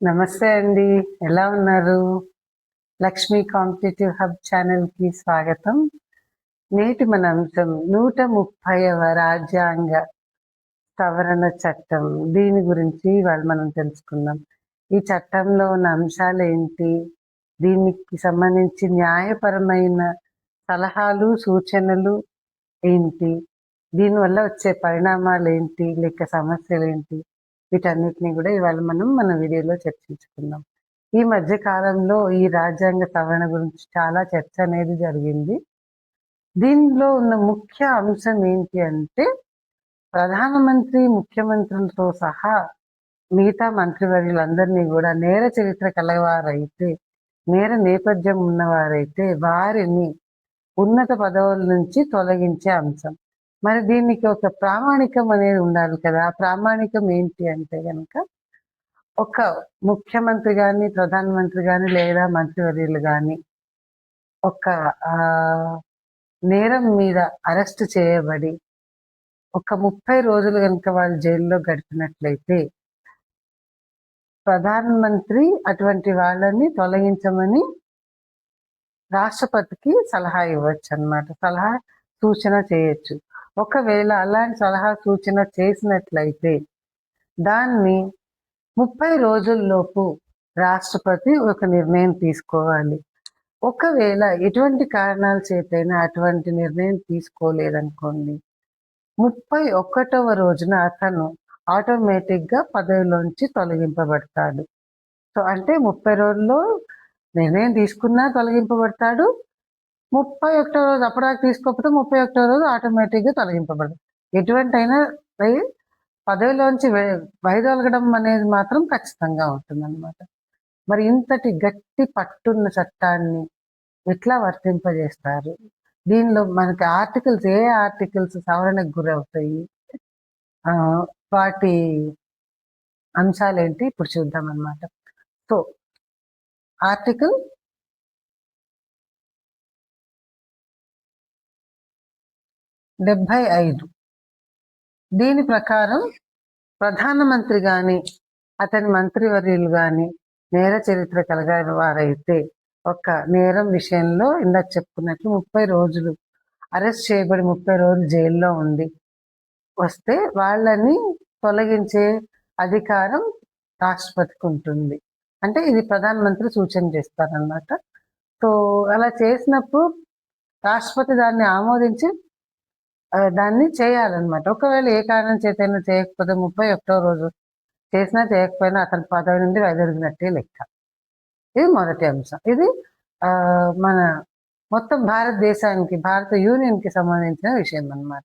నమస్తే అండి. ఎలా ఉన్నారు? లక్ష్మీ కాంపిటేటివ్ హబ్ ఛానల్కి స్వాగతం. నేటి మన అంశం నూట ముప్పైవ రాజ్యాంగ సవరణ చట్టం. దీని గురించి ఇవాళ మనం తెలుసుకుందాం. ఈ చట్టంలో ఉన్న అంశాలు ఏంటి దీనికి సంబంధించి న్యాయపరమైన సలహాలు సూచనలు ఏంటి? దీనివల్ల వచ్చే పరిణామాలు ఏంటి లేక సమస్యలు ఏంటి వీటన్నిటిని కూడా ఇవాళ మనం మన వీడియోలో చర్చించుకుందాం. ఈ మధ్య కాలంలో ఈ రాజ్యాంగ సవరణ గురించి చాలా చర్చ అనేది జరిగింది. దీనిలో ఉన్న ముఖ్య అంశం ఏంటి అంటే ప్రధానమంత్రి ముఖ్యమంత్రులతో సహా మిగతా మంత్రివర్యులందరినీ కూడా నేర చరిత్ర కలవారైతే నేర నేపథ్యం ఉన్నవారైతే వారిని ఉన్నత పదవుల నుంచి తొలగించే అంశం. మరి దీనికి ఒక ప్రామాణికం అనేది ఉండాలి కదా. ఆ ప్రామాణికం ఏంటి అంటే కనుక ఒక ముఖ్యమంత్రి కానీ ప్రధానమంత్రి కానీ లేదా మంత్రివర్యులు కానీ ఒక నేరం మీద అరెస్ట్ చేయబడి ఒక ముప్పై రోజులు కనుక వాళ్ళు జైల్లో గడిపినట్లయితే ప్రధానమంత్రి అటువంటి వాళ్ళని తొలగించమని రాష్ట్రపతికి సలహా ఇవ్వచ్చు అన్నమాట సలహా సూచన చేయొచ్చు. ఒకవేళ అలాంటి సలహా సూచన చేసినట్లయితే దాన్ని ముప్పై రోజుల్లోపు రాష్ట్రపతి ఒక నిర్ణయం తీసుకోవాలి. ఒకవేళ ఎటువంటి కారణాల చేతైనా అటువంటి నిర్ణయం తీసుకోలేదనుకోండి ముప్పై ఒకటవ రోజున అతను ఆటోమేటిక్గా పదవిలోంచి తొలగింపబడతాడు. సో అంటే ముప్పై రోజుల్లో నిర్ణయం తీసుకున్నా తొలగింపబడతాడు ముప్పై ఒకటో రోజు అప్పటిదాకా తీసుకోకపోతే ముప్పై ఒకటో రోజు ఆటోమేటిక్గా తొలగింపబడదు. ఎటువంటి అయినా పదవిలోంచి వైదొలగడం అనేది మాత్రం ఖచ్చితంగా ఉంటుంది మరి ఇంతటి గట్టి పట్టున్న చట్టాన్ని ఎట్లా వర్తింపజేస్తారు? దీనిలో మనకి ఆర్టికల్స్ ఏ ఆర్టికల్స్ సవరణకు గురవుతాయి? ఆ, వాటి అంశాలేంటి? ఇప్పుడు చూద్దాం అనమాట సో ఆర్టికల్ డెబ్బై ఐదు. దీని ప్రకారం ప్రధానమంత్రి గాని అతని మంత్రివర్యులు గాని నేర చరిత్ర కలిగిన వారైతే ఒక నేరం విషయంలో ఇందాక చెప్పుకున్నట్లు ముప్పై రోజులు అరెస్ట్ చేయబడి ముప్పై రోజులు జైల్లో ఉంది వస్తే వాళ్ళని తొలగించే అధికారం రాష్ట్రపతికి ఉంటుంది. అంటే ఇది ప్రధానమంత్రి సూచన చేస్తారనమాట సో అలా చేసినప్పుడు రాష్ట్రపతి దాన్ని ఆమోదించి దాన్ని చేయాలన్నమాట. ఒకవేళ ఏ కారణం చేతైనా చేయకపోతే ముప్పై ఒకటో రోజు చేసినా చేయకపోయినా అతని పదవి నుండి వైదొరిగినట్టే లెక్క. ఇది మొదటి అంశం. ఇది మన మొత్తం భారతదేశానికి భారత యూనియన్కి సంబంధించిన విషయం అన్నమాట.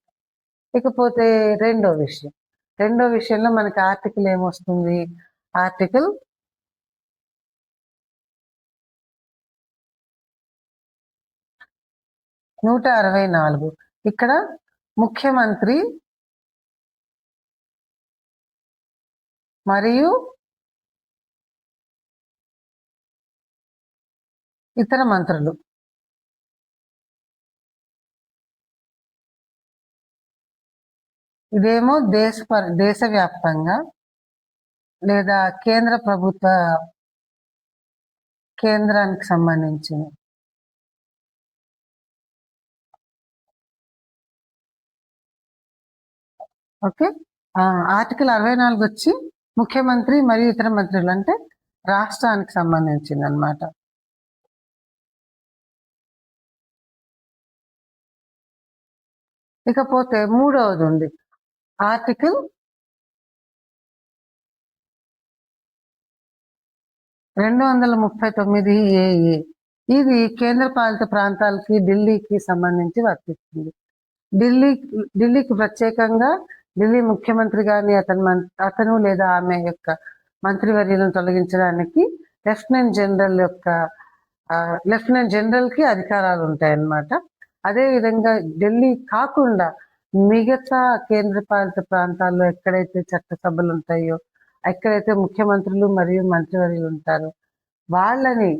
ఇకపోతే రెండో విషయం. రెండో విషయంలో మనకి ఆర్టికల్ ఏమొస్తుంది? ఆర్టికల్ నూట అరవై నాలుగు. ఇక్కడ ముఖ్యమంత్రి మరియు ఇతర మంత్రులు. ఇదేమో దేశ దేశవ్యాప్తంగా లేదా కేంద్ర ప్రభుత్వ కేంద్రానికి సంబంధించింది ఓకే. ఆర్టికల్ అరవై నాలుగు వచ్చి ముఖ్యమంత్రి మరియు ఇతర మంత్రులు అంటే రాష్ట్రానికి సంబంధించింది అనమాట ఇకపోతే మూడవది ఉంది. ఆర్టికల్ రెండు వందల ముప్పై తొమ్మిది ఏఏ. ఇది కేంద్ర పాలిత ప్రాంతాలకి ఢిల్లీకి సంబంధించి వర్తిస్తుంది. ఢిల్లీ ఢిల్లీకి ప్రత్యేకంగా ఢిల్లీ ముఖ్యమంత్రి గారిని అతను మం- అతను లేదా ఆమె యొక్క మంత్రివర్యులను తొలగించడానికి లెఫ్టినెంట్ జనరల్ యొక్క లెఫ్టినెంట్ జనరల్కి అధికారాలు ఉంటాయన్నమాట. అదే విధంగా ఢిల్లీ కాకుండా మిగతా కేంద్రపాలిత ప్రాంతాల్లో ఎక్కడైతే చట్టసభలు ఉంటాయో ఎక్కడైతే ముఖ్యమంత్రులు మరియు మంత్రివర్యులు ఉంటారో వాళ్ళని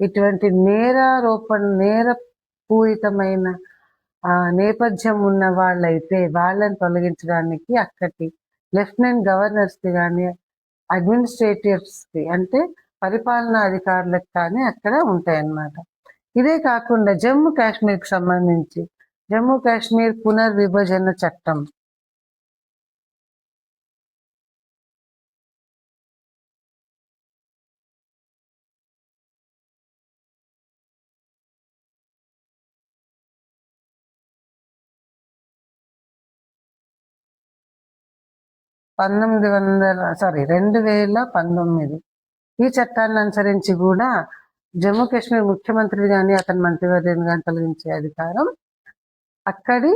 ఇటువంటి నేరారోపణ నేర పూరితమైన నేపథ్యం ఉన్న వాళ్ళైతే వాళ్ళని తొలగించడానికి అక్కటి లెఫ్టినెంట్ గవర్నర్స్కి కానీ అడ్మినిస్ట్రేటివ్స్కి అంటే పరిపాలనా అధికారులకు కానీ అక్కడ ఉంటాయన్నమాట. ఇదే కాకుండా జమ్మూ కాశ్మీర్కి సంబంధించి జమ్మూ కాశ్మీర్ పునర్విభజన చట్టం పంతొమ్మిది వందల సారీ రెండు వేల పంతొమ్మిది. ఈ చట్టాన్ని అనుసరించి కూడా జమ్మూ కాశ్మీర్ ముఖ్యమంత్రి కానీ అతని మంత్రివర్యుని కానీ తొలగించే అధికారం అక్కడి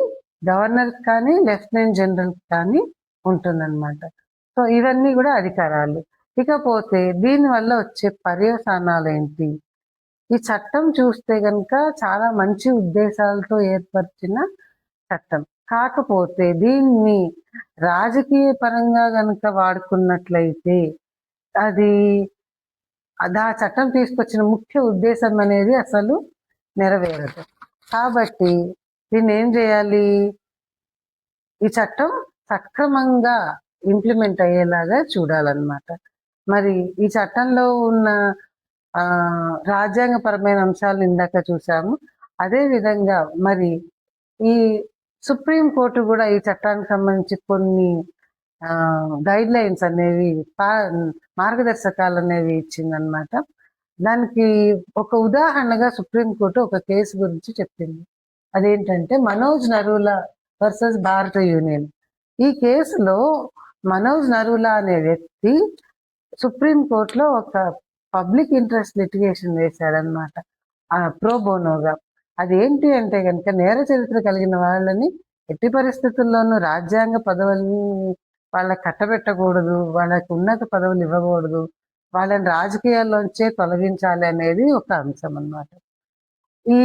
గవర్నర్ కానీ లెఫ్టినెంట్ జనరల్ కానీ ఉంటుందన్నమాట. సో ఇవన్నీ కూడా అధికారాలు. ఇకపోతే దీని వల్ల వచ్చే పర్యవసానాలు ఏంటి? ఈ చట్టం చూస్తే కనుక చాలా మంచి ఉద్దేశాలతో ఏర్పరిచిన చట్టం. కాకపోతే దీన్ని రాజకీయ పరంగా కనుక వాడుకున్నట్లయితే అది అది ఆ చట్టం తీసుకొచ్చిన ముఖ్య ఉద్దేశం అనేది అసలు నెరవేరదు. కాబట్టి దీన్ని ఏం చేయాలి? ఈ చట్టం సక్రమంగా ఇంప్లిమెంట్ అయ్యేలాగా చూడాలన్నమాట. మరి ఈ చట్టంలో ఉన్న రాజ్యాంగపరమైన అంశాలు ఇందాక చూసాము. అదే విధంగా మరి ఈ సుప్రీం కోర్టు కూడా ఈ చట్టానికి సంబంధించి కొన్ని గైడ్ లైన్స్ అనేవి మార్గదర్శకాలు అనేవి ఇచ్చిందనమాట దానికి ఒక ఉదాహరణగా సుప్రీంకోర్టు ఒక కేసు గురించి చెప్పింది. అదేంటంటే మనోజ్ నరూల వర్సెస్ భారత యూనియన్. ఈ కేసులో మనోజ్ నరూలా అనే వ్యక్తి సుప్రీంకోర్టులో ఒక పబ్లిక్ ఇంట్రెస్ట్ లిటిగేషన్ వేశాడనమాట ప్రోబోనోగా అదేంటి అంటే కనుక నేర చరిత్ర కలిగిన వాళ్ళని ఎట్టి పరిస్థితుల్లోనూ రాజ్యాంగ పదవుల్ని వాళ్ళకి కట్టబెట్టకూడదు వాళ్ళకి ఉన్నత పదవులు ఇవ్వకూడదు వాళ్ళని రాజకీయాల్లోంచే తొలగించాలి అనేది ఒక అంశం అన్నమాట. ఈ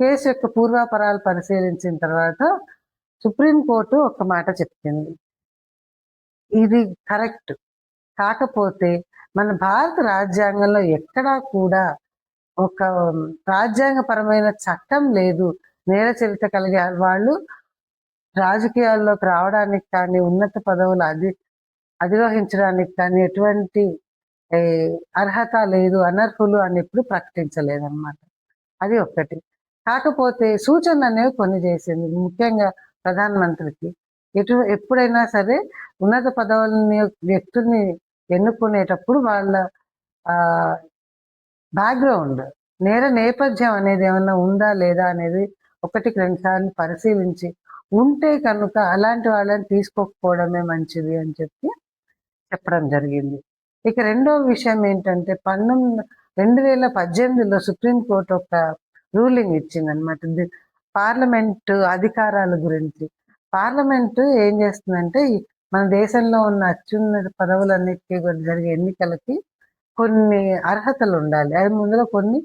కేసు యొక్క పూర్వాపరాలు పరిశీలించిన తర్వాత సుప్రీంకోర్టు ఒక మాట చెప్పింది. ఇది కరెక్ట్. కాకపోతే మన భారత రాజ్యాంగంలో ఎక్కడా కూడా ఒక రాజ్యాంగపరమైన చట్టం లేదు. నేర చరిత్ర కలిగే వాళ్ళు రాజకీయాల్లోకి రావడానికి కానీ ఉన్నత పదవులు అధి అధిరోహించడానికి కానీ ఎటువంటి అర్హత లేదు అనర్హులు అని ఎప్పుడు ప్రకటించలేదన్నమాట. అది ఒక్కటి. కాకపోతే సూచనలు అనేవి కొన్ని చేసింది. ముఖ్యంగా ప్రధానమంత్రికి. ఎటు ఎప్పుడైనా సరే ఉన్నత పదవులని వ్యక్తుల్ని ఎన్నుకునేటప్పుడు వాళ్ళ బ్యాక్గ్రౌండ్ నేర నేపథ్యం అనేది ఏమన్నా ఉందా లేదా అనేది ఒకటికి రెండు సార్లు పరిశీలించి ఉంటే కనుక అలాంటి వాళ్ళని తీసుకోకపోవడమే మంచిది అని చెప్పి చెప్పడం జరిగింది. ఇక రెండో విషయం ఏంటంటే పంతొమ్మిది రెండు వేల పద్దెనిమిదిలో సుప్రీంకోర్టు ఒక రూలింగ్ ఇచ్చింది అనమాట పార్లమెంటు అధికారాల గురించి. పార్లమెంటు ఏం చేస్తుందంటే మన దేశంలో ఉన్న అత్యున్నత పదవులన్నిటికీ జరిగే ఎన్నికలకి కొన్ని అర్హతలు ఉండాలి. అది ముందులో కొన్ని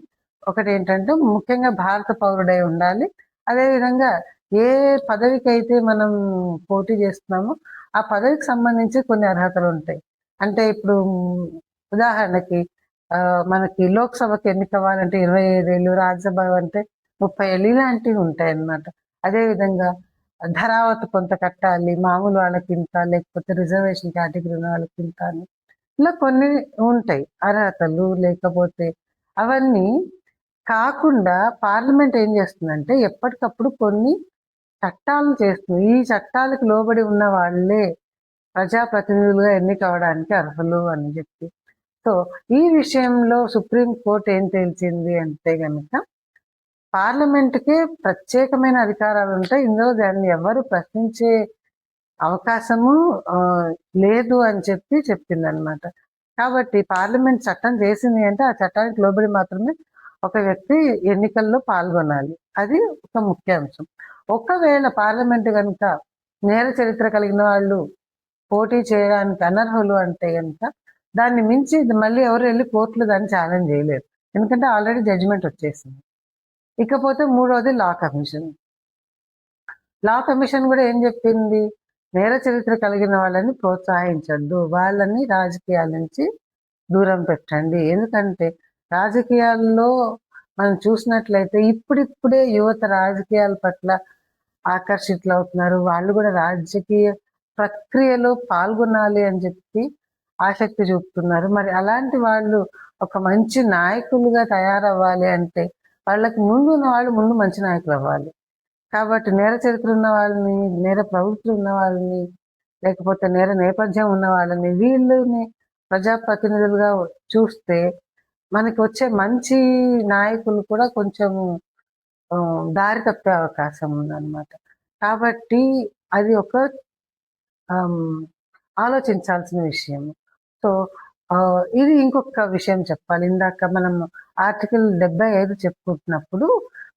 ఒకటి ఏంటంటే ముఖ్యంగా భారత పౌరుడై ఉండాలి. అదేవిధంగా ఏ పదవికి అయితే మనం పోటీ చేస్తున్నామో ఆ పదవికి సంబంధించి కొన్ని అర్హతలు ఉంటాయి. అంటే ఇప్పుడు ఉదాహరణకి మనకి లోక్సభకి ఎన్నికవ్వాలంటే ఇరవై ఐదేళ్ళు రాజ్యసభ అంటే ముప్పై ఏళ్ళు ఇలాంటివి ఉంటాయి అన్నమాట అదేవిధంగా ధరావతి కొంత కట్టాలి మామూలు వాళ్ళకి ఇంత లేకపోతే రిజర్వేషన్ కేటగిరీ వాళ్ళకి ఇంత అని. ఇలా కొన్ని ఉంటాయి. అర్హతలు లేకపోతే అవన్నీ కాకుండా పార్లమెంట్ ఏం చేస్తుందంటే ఎప్పటికప్పుడు కొన్ని చట్టాలను చేస్తుంది. ఈ చట్టాలకు లోబడి ఉన్న వాళ్ళే ప్రజాప్రతినిధులుగా ఎన్నికవడానికి అర్హులు అని చెప్పి. సో ఈ విషయంలో సుప్రీం కోర్టు ఏం తేల్చింది అంటే కనుక పార్లమెంట్కే ప్రత్యేకమైన అధికారాలు ఉంటాయి. ఇందులో దాన్ని ఎవరు ప్రశ్నించే అవకాశము లేదు అని చెప్పి చెప్పింది అనమాట కాబట్టి పార్లమెంట్ చట్టం చేసింది అంటే ఆ చట్టానికి లోబడి మాత్రమే ఒక వ్యక్తి ఎన్నికల్లో పాల్గొనాలి. అది ఒక ముఖ్య అంశం. ఒకవేళ పార్లమెంట్ కనుక నేర చరిత్ర కలిగిన వాళ్ళు పోటీ చేయడానికి అనర్హులు అంటే కనుక దాన్ని మించి మళ్ళీ ఎవరు వెళ్ళి కోర్టులు దాన్ని ఛాలెంజ్ చేయలేరు. ఎందుకంటే ఆల్రెడీ జడ్జిమెంట్ వచ్చేసింది. ఇకపోతే మూడవది లా కమిషన్. లా కమిషన్ కూడా ఏం చెప్పింది? నేర చరిత్ర కలిగిన వాళ్ళని ప్రోత్సహించద్దు. వాళ్ళని రాజకీయాల నుంచి దూరం పెట్టండి. ఎందుకంటే రాజకీయాల్లో మనం చూసినట్లయితే ఇప్పుడిప్పుడే యువత రాజకీయాల పట్ల ఆకర్షితులు అవుతున్నారు. వాళ్ళు కూడా రాజకీయ ప్రక్రియలో పాల్గొనాలి అని చెప్పి ఆసక్తి చూపుతున్నారు. మరి అలాంటి వాళ్ళు ఒక మంచి నాయకులుగా తయారవ్వాలి అంటే వాళ్ళకి ముందు ఉన్న వాళ్ళు ముందు మంచి నాయకులు అవ్వాలి. కాబట్టి నేర చరిత్ర ఉన్న వాళ్ళని నేర ప్రభుత్వం ఉన్న వాళ్ళని లేకపోతే నేర నేపథ్యం ఉన్న వాళ్ళని వీళ్ళని ప్రజాప్రతినిధులుగా చూస్తే మనకి వచ్చే మంచి నాయకులు కూడా కొంచెం దారి తప్పే అవకాశం ఉందన్నమాట. కాబట్టి అది ఒక ఆలోచించాల్సిన విషయం. సో ఇది ఇంకొక విషయం చెప్పాలి. ఇందాక మనం ఆర్టికల్ డెబ్బై ఐదు చెప్పుకుంటున్నప్పుడు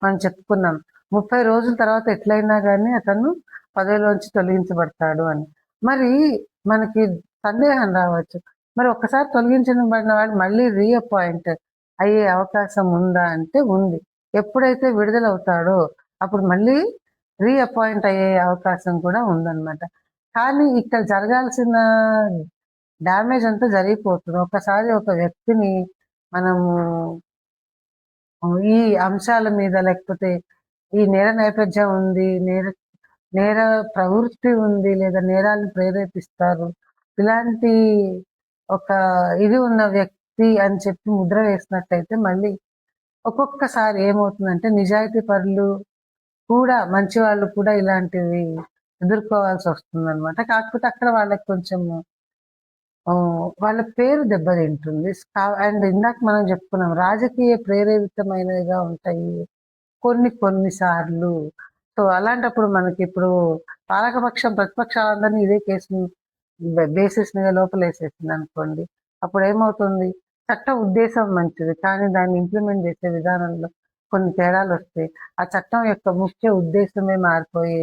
మనం చెప్పుకున్నాం ముప్పై రోజుల తర్వాత ఎట్లయినా కానీ అతను పదవిలోంచి తొలగించబడతాడు అని. మరి మనకి సందేహం రావచ్చు. మరి ఒకసారి తొలగించబడిన వాడు మళ్ళీ రీఅపాయింట్ అయ్యే అవకాశం ఉందా అంటే ఉంది. ఎప్పుడైతే విడుదలవుతాడో అప్పుడు మళ్ళీ రీఅపాయింట్ అయ్యే అవకాశం కూడా ఉందన్నమాట. కానీ ఇక్కడ జరగాల్సిన డ్యామేజ్ అంతా జరిగిపోతుంది. ఒకసారి ఒక వ్యక్తిని మనము ఈ అంశాల మీద లేకపోతే ఈ నేర నేపథ్యం ఉంది నేర నేర ప్రవృత్తి ఉంది లేదా నేరాలను ప్రేరేపిస్తారు. ఇలాంటి ఒక ఇది ఉన్న వ్యక్తి అని చెప్పి ముద్ర వేసినట్టయితే మళ్ళీ ఒక్కొక్కసారి ఏమవుతుందంటే నిజాయితీ పరులు కూడా మంచి వాళ్ళు కూడా ఇలాంటివి ఎదుర్కోవాల్సి వస్తుంది అనమాట కాకపోతే అక్కడ వాళ్ళకి కొంచెం వాళ్ళ పేరు దెబ్బతింటుంది. అండ్ ఇందాక మనం చెప్పుకున్నాం రాజకీయ ప్రేరేపితమైనవిగా ఉంటాయి. కొన్ని కొన్నిసార్లు సో అలాంటప్పుడు మనకి ఇప్పుడు పాలకపక్షం ప్రతిపక్షాలందరినీ ఇదే కేసు బేసిస్ మీద లోపలేసేసింది అనుకోండి. అప్పుడు ఏమవుతుంది చట్ట ఉద్దేశం మంచిది కానీ దాన్ని ఇంప్లిమెంట్ చేసే విధానంలో కొన్ని తేడాలు వస్తాయి. ఆ చట్టం యొక్క ముఖ్య ఉద్దేశమే మారిపోయే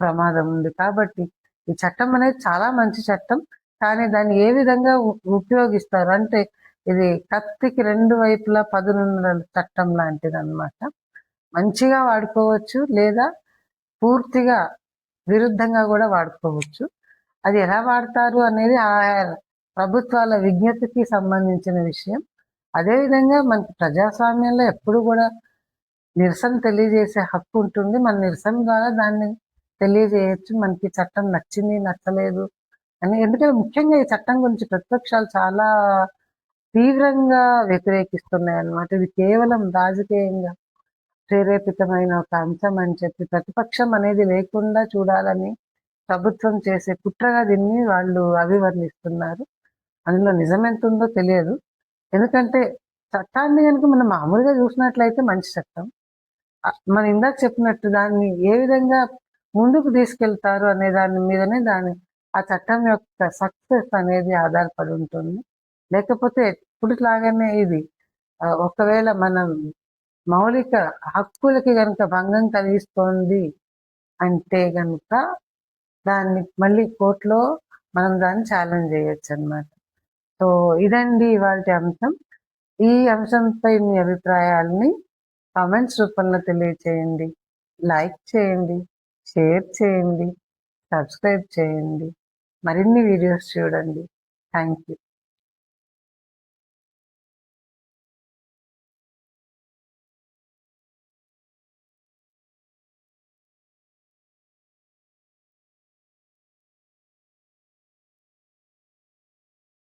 ప్రమాదం ఉంది. కాబట్టి ఈ చట్టం అనేది చాలా మంచి చట్టం కానీ దాన్ని ఏ విధంగా ఉపయోగిస్తారు? అంటే ఇది కత్తికి రెండు వైపులా పదునున్న చట్టం లాంటిది అన్నమాట మంచిగా వాడుకోవచ్చు లేదా పూర్తిగా విరుద్ధంగా కూడా వాడుకోవచ్చు. అది ఎలా వాడతారు అనేది ఆ ప్రభుత్వాల విజ్ఞతకి సంబంధించిన విషయం. అదేవిధంగా మనకి ప్రజాస్వామ్యంలో ఎప్పుడు కూడా నిరసన తెలియజేసే హక్కు ఉంటుంది. మన నిరసన ద్వారా దాన్ని తెలియజేయచ్చు. మనకి చట్టం నచ్చింది నచ్చలేదు అని. ఎందుకంటే ముఖ్యంగా ఈ చట్టం గురించి ప్రతిపక్షాలు చాలా తీవ్రంగా వ్యతిరేకిస్తున్నాయి అన్నమాట ఇది కేవలం రాజకీయంగా ప్రేరేపితమైన ఒక అంశం అని చెప్పి ప్రతిపక్షం అనేది లేకుండా చూడాలని ప్రభుత్వం చేసే కుట్రగా దీన్ని వాళ్ళు అభివర్ణిస్తున్నారు. అందులో నిజం ఎంత ఉందో తెలియదు. ఎందుకంటే చట్టాన్ని కనుక మనం మామూలుగా చూసినట్లయితే మంచి చట్టం. మనం ఇందాక చెప్పినట్టు దాన్ని ఏ విధంగా ముందుకు తీసుకెళ్తారు అనే దాని మీదనే దాని ఆ చట్టం యొక్క సక్సెస్ అనేది ఆధారపడి ఉంటుంది. లేకపోతే ఎప్పుడులాగానే ఇది ఒకవేళ మనం మౌలిక హక్కులకి కనుక భంగం కలిగిస్తోంది అంటే కనుక దాన్ని మళ్ళీ కోర్టులో మనం దాన్ని ఛాలెంజ్ చేయొచ్చు అన్నమాట. సో ఇదండి ఇవాళ అంశం. ఈ అంశంపై మీ అభిప్రాయాలని కామెంట్స్ రూపంలో తెలియచేయండి. లైక్ చేయండి షేర్ చేయండి సబ్స్క్రైబ్ చేయండి. మరిన్ని వీడియోస్ చూడండి. Thank you.